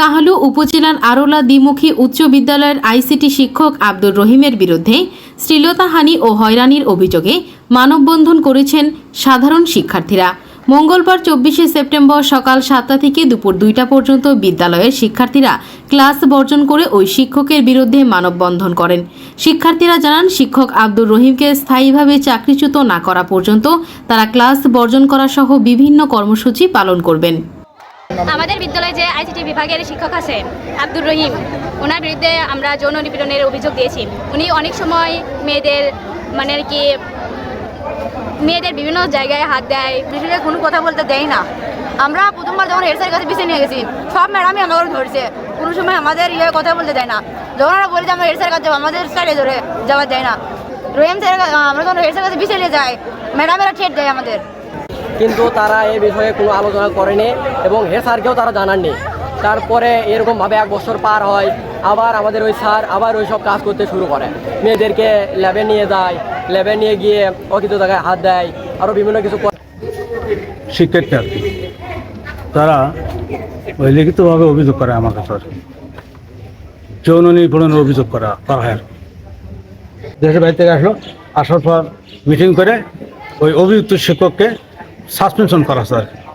কাহালু উপজেলার আরোলা দ্বিমুখী উচ্চ বিদ্যালয়ের আইসিটি শিক্ষক আব্দুর রহিমের বিরুদ্ধে শ্লীলতাহানি ও হয়রানির অভিযোগে মানববন্ধন করেছেন সাধারণ শিক্ষার্থীরা। মঙ্গলবার চব্বিশে সেপ্টেম্বর সকাল সাতটা থেকে দুপুর দুইটা পর্যন্ত বিদ্যালয়ের শিক্ষার্থীরা ক্লাস বর্জন করে ওই শিক্ষকের বিরুদ্ধে মানববন্ধন করেন। শিক্ষার্থীরা জানান, শিক্ষক আব্দুর রহিমকে স্থায়ীভাবে চাকরিচ্যুত না করা পর্যন্ত তারা ক্লাস বর্জন করা সহ বিভিন্ন কর্মসূচি পালন করবেন। আমাদের বিদ্যালয়ে যে আইসিটি বিভাগের শিক্ষক আছে আব্দুর রহিম ওনার বিরুদ্ধে আমরা যৌন নিপীড়নের অভিযোগ দিয়েছি। উনি অনেক সময় মেয়েদের মানে কি মেয়েদের বিভিন্ন জায়গায় হাত দেয় বিষয়ে কোনো কথা বলতে দেয় না। আমরা প্রথমবার যখন হেড স্যারের কাছে পিছিয়ে নিয়ে গেছি সব ম্যাডামই আমাকে ধরছে। কোনো সময় আমাদের ইয়ে কথা বলতে দেয় না। যখন আমরা বলি যে আমরা হেড স্যারের কাছে যাব, আমাদের সাইডে ধরে যাওয়া যায় না। রহিম স্যারের আমরা যখন হেড স্যারের কাছে পিছিয়ে নিয়ে যাই ম্যাডামেরা ঠেট দেয় আমাদের। কিন্তু তারা এই বিষয়ে কোনো আলোচনা করেনি এবং হেড স্যারকেও তারা জানাননি তারপরে এরকমভাবে এক বছর পার হয়, আবার আমাদের ওই স্যার আবার ওই সব কাজ করতে শুরু করে মেয়েদেরকে ল্যাবে নিয়ে যায়, ল্যাবে নিয়ে গিয়ে অকিত জায়গায় হাত দেয় আরও বিভিন্ন কিছু। শিক্ষার্থী আর তারা ওই লিখিতভাবে অভিযোগ করে আমার কাছে আর। যৌন নিপীড়নের অভিযোগ করা করা হয় দেশের বাড়ি থেকে আসলো, আসার পর মিটিং করে ওই অভিযুক্ত শিক্ষককে সাসপেনশন করা হচ্ছে আর কি।